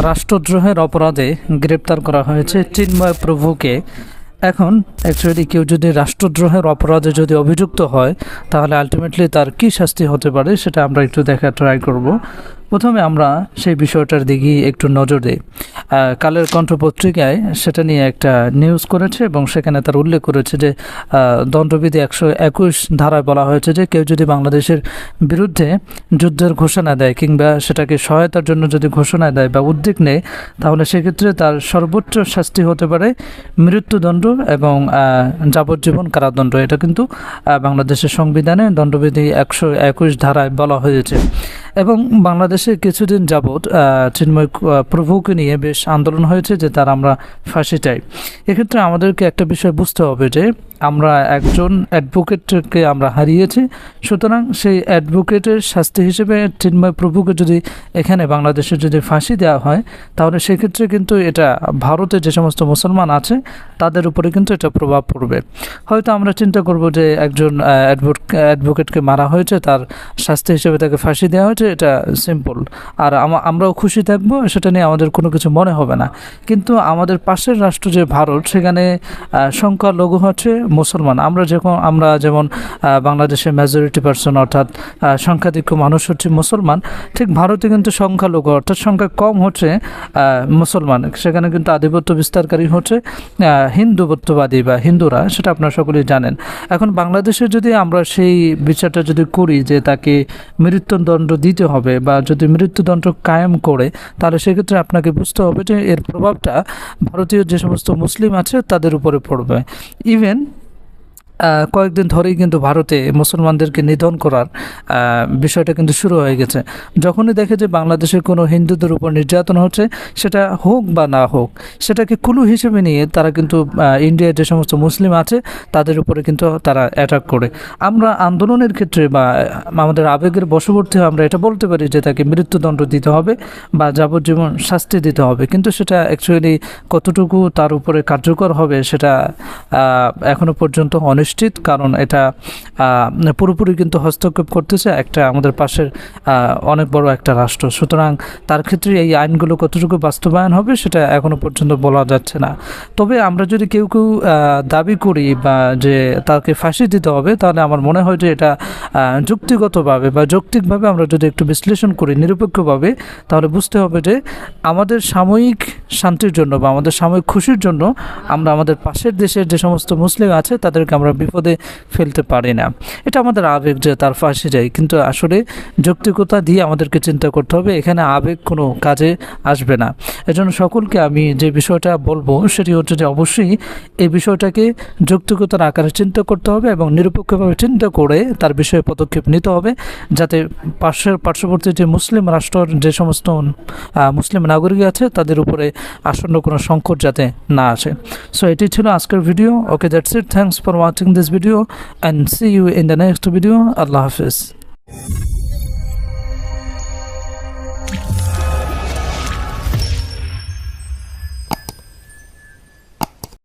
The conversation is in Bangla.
রাষ্ট্রদ্রোহের অপরাধে গ্রেপ্তার করা হয়েছে চিন্ময় প্রভুকে। এখন অ্যাকচুয়ালি কেউ যদি রাষ্ট্রদ্রোহের অপরাধে যদি অভিযুক্ত হয়, তাহলে আলটিমেটলি তার কি শাস্তি হতে পারে সেটা আমরা একটু দেখা ট্রাই করব। প্রথমে আমরা সেই বিষয়টার দিকে একটু নজর দিই। কালের কণ্ঠ পত্রিকায় সেটা নিয়ে একটা নিউজ করেছে এবং সেখানে তার উল্লেখ করেছে যে দণ্ডবিধি একশো একুশ ধারায় বলা হয়েছে যে, কেউ যদি বাংলাদেশের বিরুদ্ধে যুদ্ধের ঘোষণা দেয় কিংবা সেটাকে সহায়তার জন্য যদি ঘোষণা দেয় বা উদ্যোগ নেয়, তাহলে সেক্ষেত্রে তার সর্বোচ্চ শাস্তি হতে পারে মৃত্যুদণ্ড এবং যাবজ্জীবন কারাদণ্ড। এটা কিন্তু বাংলাদেশের সংবিধানে দণ্ডবিধি একশো একুশ ধারায় বলা হয়েছে। এবং বাংলাদেশে কিছুদিন যাবৎ চিন্ময় প্রভুকে নিয়ে বেশ আন্দোলন হয়েছে যে তার আমরা ফাঁসি চাই। এক্ষেত্রে আমাদেরকে একটা বিষয় বুঝতে হবে যে আমরা একজন অ্যাডভোকেটকে আমরা হারিয়েছি, সুতরাং সেই অ্যাডভোকেটের শাস্তি হিসেবে চিন্ময় প্রভুকে যদি এখানে বাংলাদেশে যদি ফাঁসি দেওয়া হয়, তাহলে সেক্ষেত্রে কিন্তু এটা ভারতে যে সমস্ত মুসলমান আছে, তাদের উপরে কিন্তু এটা প্রভাব পড়বে। হয়তো আমরা চিন্তা করব যে একজন অ্যাডভোকেটকে মারা হয়েছে, তার শাস্তি হিসেবে তাকে ফাঁসি দেওয়া হয়েছে, এটা সিম্পল আর আমরাও খুশি থাকব সেটা নিয়ে আমাদের কোনো কিছু মনে হবে না। কিন্তু আমাদের পাশের রাষ্ট্র যে ভারত সেখানে সংখ্যালঘু হচ্ছে মুসলমান। আমরা যখন আমরা যেমন আহ, বাংলাদেশের মেজরিটি পার্সন অর্থাৎ সংখ্যাধিক্য মানুষ হচ্ছে মুসলমান ঠিক ভারতে কিন্তু সংখ্যালঘু অর্থাৎ সংখ্যা কম হচ্ছে মুসলমান। সেখানে কিন্তু আধিপত্য বিস্তারকারী হচ্ছে আহ, হিন্দুত্ববাদী বা হিন্দুরা সেটা আপনারা সকলেই জানেন। এখন বাংলাদেশে যদি আমরা সেই বিচারটা যদি করি যে তাকে মৃত্যুদণ্ড দিতে হবে বা যদি মৃত্যুদণ্ড কায়েম করে, তাহলে সেক্ষেত্রে আপনাকে বুঝতে হবে যে এর প্রভাবটা ভারতীয় যে সমস্ত মুসলিম আছে, তাদের উপরে পড়বে। ইভেন কয়েকদিন ধরেই কিন্তু ভারতে মুসলমানদেরকে নিধন করার বিষয়টা কিন্তু শুরু হয়ে গেছে। যখনই দেখে যে বাংলাদেশের কোনো হিন্দুদের উপর নির্যাতন হচ্ছে, সেটা হোক বা না হোক, সেটাকে কুলু হিসেবে নিয়ে তারা কিন্তু ইন্ডিয়ার যে সমস্ত মুসলিম আছে, তাদের উপরে কিন্তু তারা অ্যাটাক করে। আমরা আন্দোলনের ক্ষেত্রে বা আমাদের আবেগের বশবর্তী আমরা এটা বলতে পারি যে তাকে মৃত্যুদণ্ড দিতে হবে বা যাবজ্জীবন শাস্তি দিতে হবে। কিন্তু সেটা অ্যাকচুয়ালি কতটুকু তার উপরে কার্যকর হবে, সেটা এখনও পর্যন্ত অনিশ্চিত কারণ এটা পুরোপুরি কিন্তু হস্তক্ষেপ করতেছে একটা আমাদের পাশের অনেক বড় একটা রাষ্ট্র। সুতরাং তার ক্ষেত্রে এই আইনগুলো কতটুকু বাস্তবায়ন হবে সেটা এখনও পর্যন্ত বলা যাচ্ছে না। তবে আমরা যদি কেউ কেউ দাবি করি বা যে তাকে ফাঁসি দিতে হবে, তাহলে আমার মনে হয় যে এটা যুক্তিগতভাবে বা যৌক্তিকভাবে আমরা যদি একটু বিশ্লেষণ করি নিরপেক্ষভাবে, তাহলে বুঝতে হবে যে আমাদের সাময়িক শান্তির জন্য বা আমাদের সাময়িক খুশির জন্য আমরা আমাদের পাশের দেশের যে সমস্ত মুসলিম আছে, তাদেরকে আমরা বিপদে ফেলতে পারি না। এটা আমাদের আবেগ যে তার ফাঁসি যায়। কিন্তু আসলে যৌক্তিকতা দিয়ে আমাদেরকে চিন্তা করতে হবে, এখানে আবেগ কোনো কাজে আসবে না। এজন্য সকলকে আমি যে বিষয়টা বলব, সেটি হচ্ছে যে অবশ্যই এই বিষয়টাকে যৌক্তিকতার আকারে চিন্তা করতে হবে এবং নিরপেক্ষভাবে চিন্তা করে তার বিষয়ে পদক্ষেপ নিতে হবে, যাতে পার্শ্বের পার্শ্ববর্তী যে মুসলিম রাষ্ট্রের যে সমস্ত মুসলিম নাগরিক আছে, তাদের উপরে আসন্ন কোনো সংকট যাতে না আসে। সো এটি ছিল আজকের video. Okay that's it thanks for watching watching this video and see you in the next video. Allah Hafiz.